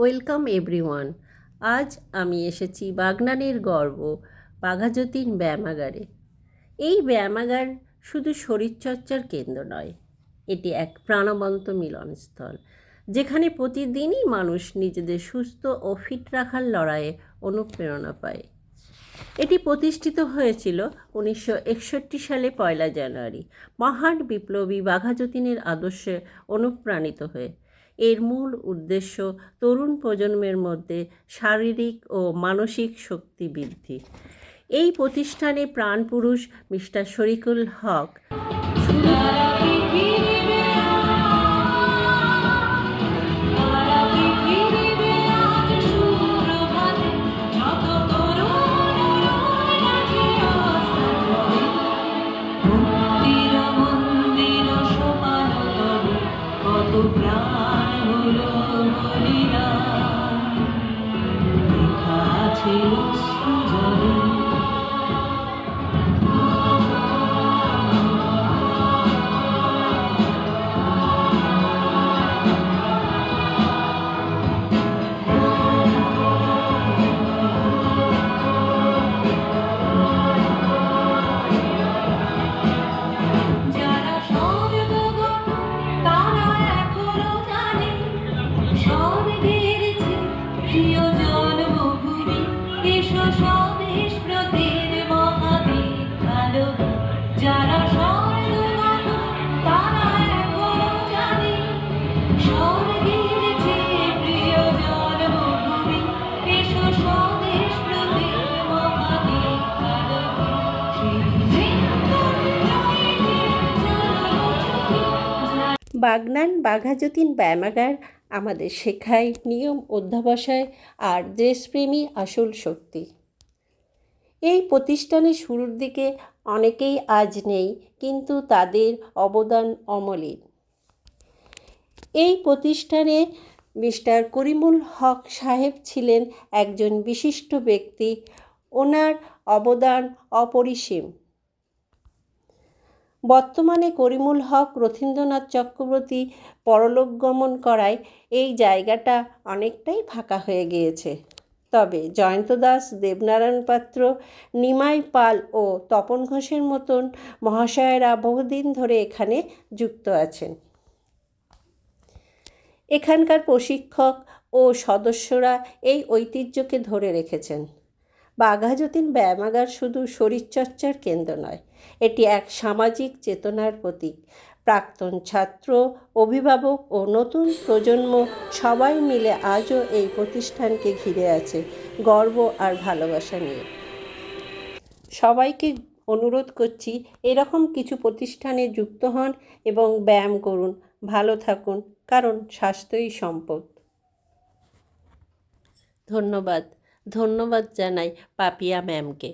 Welcome everyone. আজ আমি এসেছি বাগনানের গর্ব, বাঘাযতীন ব্যায়ামাগারে। এই ব্যায়ামাগার শুধু শরীরচর্চার কেন্দ্র নয়, এটি এক প্রাণবন্ত মিলনস্থল, যেখানে প্রতিদিনই মানুষ নিজেদের সুস্থ ও ফিট রাখার লড়াইয়ে অনুপ্রেরণা পায়। এটি প্রতিষ্ঠিত হয়েছিল উনিশশো একষট্টি সালে পয়লা জানুয়ারি। মহান বিপ্লবী বাঘাযতীনের আদর্শে অনুপ্রাণিত হয়ে এর মূল উদ্দেশ্য তরুণ প্রজন্মের মধ্যে শারীরিক ও মানসিক শক্তি বৃদ্ধি। এই প্রতিষ্ঠানে প্রাণপুরুষ মিস্টার শরিকুল হক মন্দির লেখা আছে বাগনান, বাঘাযতীন, ব্যায়ামাগার আমাদের শেখায় নিয়ম অধ্যাবসায় আর দেশপ্রেমী আসল শক্তি। এই প্রতিষ্ঠানের শুরুর দিকে অনেকেই আজ নেই, কিন্তু তাদের অবদান অমলিন। এই প্রতিষ্ঠানে মিস্টার করিমুল হক সাহেব ছিলেন একজন বিশিষ্ট ব্যক্তি। ওনার অবদান অপরিসীম। বর্তমানে করিমুল হক রথীন্দ্রনাথ চক্রবর্তী পরলোক গমন করায় এই জায়গাটা অনেকটাই ফাঁকা হয়ে গিয়েছে। তবে জয়ন্ত দাস, দেবনারায়ণ পাত্র, নিমাই পাল ও তপন ঘোষের মতন মহাশয়েরা বহুদিন ধরে এখানে যুক্ত আছেন। এখানকার প্রশিক্ষক ও সদস্যরা এই ঐতিহ্যকে ধরে রেখেছেন। বাঘাযতীন ব্যায়ামাগার শুধু শরীরচর্চার কেন্দ্র নয়, এটি এক সামাজিক চেতনার প্রতীক। প্রাক্তন ছাত্র, অভিভাবক ও নতুন প্রজন্ম সবাই মিলে আজও এই প্রতিষ্ঠানকে ঘিরে আছে গর্ব আর ভালোবাসা নিয়ে। সবাইকে অনুরোধ করছি এরকম কিছু প্রতিষ্ঠানে যুক্ত হন এবং ব্যায়াম করুন। ভালো থাকুন। কারণ স্বাস্থ্যই সম্পদ। ধন্যবাদ। ধন্যবাদ জানাই পাপিয়া ম্যামকে।